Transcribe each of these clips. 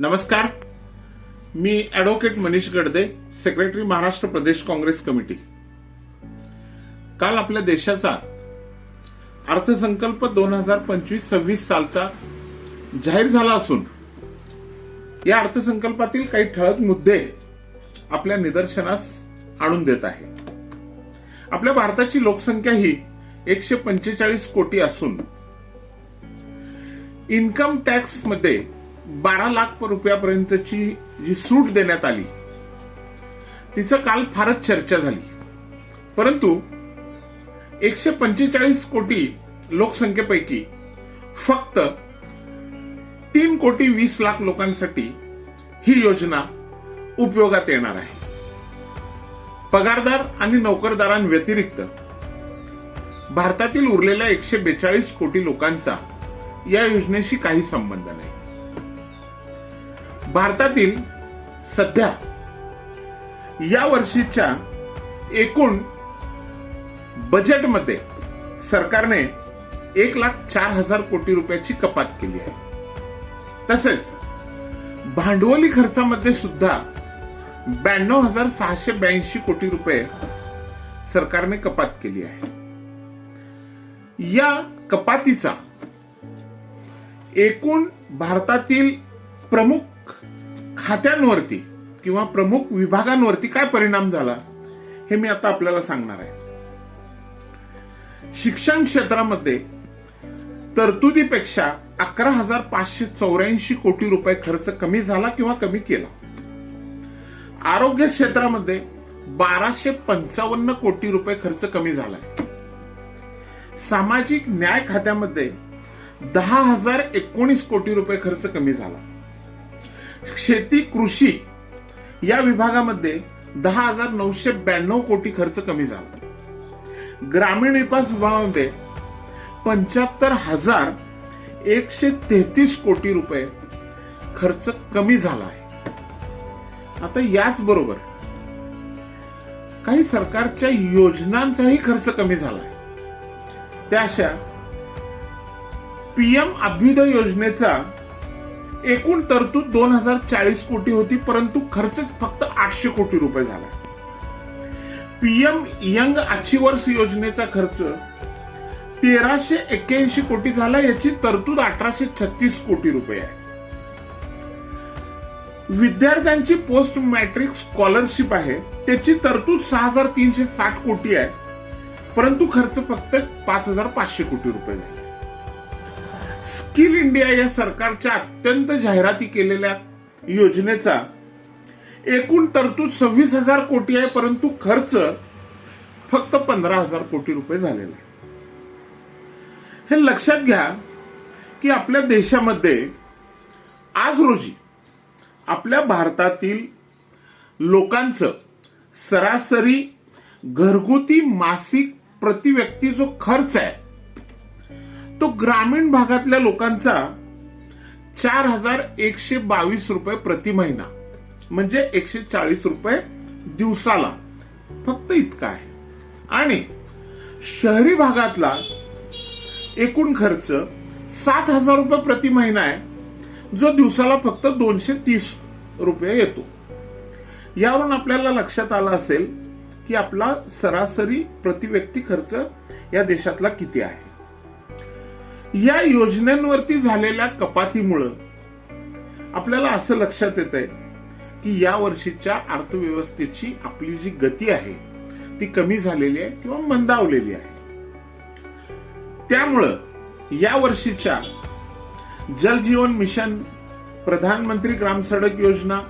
नमस्कार. मी advocate Manish Gadde secretary Maharashtra Pradesh Congress committee. काल आपल्या देशाचा अर्थसंकल्प दोन हजार पंचवीस सव्वीस सालचा जाहीर झाला असून या अर्थसंकल्पातील काही ठळक मुद्दे आपल्या निदर्शनास आणून देत आहे. आपल्या भारताची लोकसंख्या ही एकशे पंचेचाळीस कोटी असून इन्कम टॅक्समध्ये बारा लाख रुपयापर्यंतची जी सूट देण्यात आली तिचं काल फारच चर्चा झाली. परंतु एकशे पंचेचाळीस कोटी लोकसंख्येपैकी फक्त तीन कोटी वीस लाख लोकांसाठी ही योजना उपयोगात येणार आहे. पगारदार आणि नोकरदारांव्यतिरिक्त भारतातील उरलेल्या एकशे बेचाळीस कोटी लोकांचा या योजनेशी काही संबंध नाही. भारतातील सध्या या वर्षीच्या एकूण बजेटमध्ये सरकारने एक लाख चार हजार कोटी रुपयाची कपात केली आहे. तसेच भांडवली खर्चामध्ये सुद्धा ब्याण्णव हजार सहाशे ब्याऐंशी कोटी रुपये सरकारने कपात केली आहे. या कपातीचा एकूण भारतातील प्रमुख खात्यांवरती किंवा प्रमुख विभागांवरती काय परिणाम झाला हे मी आता आपल्याला सांगणार आहे. शिक्षण क्षेत्रामध्ये तरतुदीपेक्षा अकरा हजार पाचशे चौऱ्याऐंशी कोटी रुपये खर्च कमी झाला किंवा कमी केला. आरोग्य क्षेत्रामध्ये बाराशे पंचावन्न कोटी रुपये खर्च कमी झालाय. सामाजिक न्याय खात्यामध्ये दहा हजार एकोणीस कोटी रुपये खर्च कमी झाला. शेती कृषी या विभागामध्ये दहा हजार नऊशे ब्याण्णव कोटी खर्च कमी झाला. ग्रामीण विकास विभागामध्ये पंच्याहत्तर हजार एकशे तेहतीस कोटी रुपये खर्च कमी झाला आहे. आता याच बरोबर काही सरकारच्या योजनांचाही खर्च कमी झाला आहे. त्या अशा पीएम अभ्युदय योजनेचा एकूण तरतूद दोन हजार चाळीस कोटी होती परंतु खर्च फक्त आठशे कोटी रुपये झाला. पीएम यंग अचिवर्स योजनेचा खर्च तेराशे एक्क्याऐंशी कोटी झाला याची तरतूद अठराशे छत्तीस कोटी रुपये आहे. विद्यार्थ्यांची पोस्ट मॅट्रिक स्कॉलरशिप आहे त्याची तरतूद सहा हजार तीनशे साठ कोटी आहे परंतु खर्च फक्त पाच हजार पाचशे कोटी रुपये झाले. स्किल इंडिया या सरकारच्या अत्यंत जाहिराती केलेल्या योजनेचा एकूण तरतूद सव्वीस हजार कोटी आहे परंतु खर्च फक्त पंधरा हजार कोटी रुपये झालेला आहे. हे लक्षात घ्या की आपल्या देशामध्ये आज रोजी आपल्या भारतातील लोकांचं सरासरी घरगुती मासिक प्रति व्यक्ती जो खर्च आहे. तो ग्रामीण भागातल्या लोकांचा चार हजार एकशे बावीस रुपये प्रति महिना म्हणजे एकशे चाळीस रुपये दिवसाला. फक्त इतका आहे. आणि शहरी भागातला एकूण खर्च सात हजार रुपये प्रति महिना आहे जो दिवसाला फक्त दोनशे तीस रुपये येतो. यावरून आपल्याला लक्षात आलं असेल की आपला सरासरी प्रति व्यक्ती खर्च या देशातला किती आहे. या योजनांवरती झालेल्या कपातीमुळं आपल्याला असं लक्षात येत आहे की या वर्षीच्या अर्थव्यवस्थेची आपली जी गती आहे ती कमी झालेली आहे किंवा मंदावलेली आहे. त्यामुळं या वर्षीच्या जल जीवन मिशन प्रधानमंत्री ग्राम सडक योजना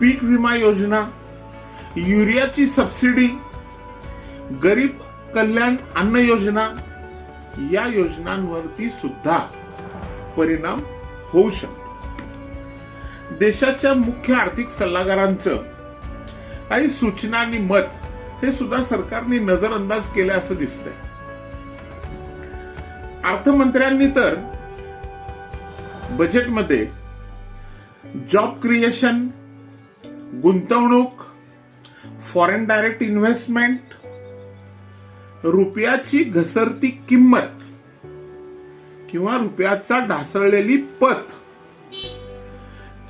पीक विमा योजना युरियाची सबसिडी गरीब कल्याण अन्न योजना या योजनांवरती सुद्धा परिणाम होऊ शकतो. देशाच्या मुख्य आर्थिक सल्लागारांचं काही सूचना आणि मत हे सुद्धा सरकारने नजरअंदाज केले असं दिसतंय. अर्थमंत्र्यांनी तर बजेटमध्ये जॉब क्रिएशन गुंतवणूक फॉरेन डायरेक्ट इन्व्हेस्टमेंट रुपयाची घसरती किंमत किंवा रुपयाचा ढासळलेली पत.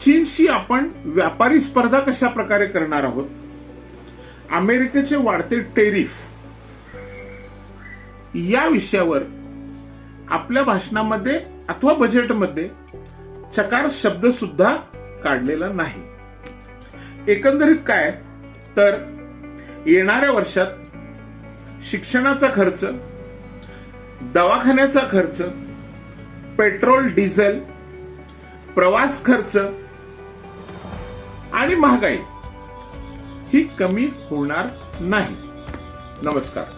चीनशी आपण व्यापारी स्पर्धा कशा प्रकारे करणार आहोत? अमेरिकेचे वाढते टेरिफ. या विषयावर आपल्या भाषणामध्ये अथवा बजेटमध्ये चकार शब्द सुद्धा काढलेला नाही. एकंदरीत काय? तर येणाऱ्या वर्षात शिक्षणाचा खर्च दवाखान्याचा खर्च पेट्रोल डिझेल प्रवास खर्च आणि महागाई ही कमी होणार नाही. नमस्कार.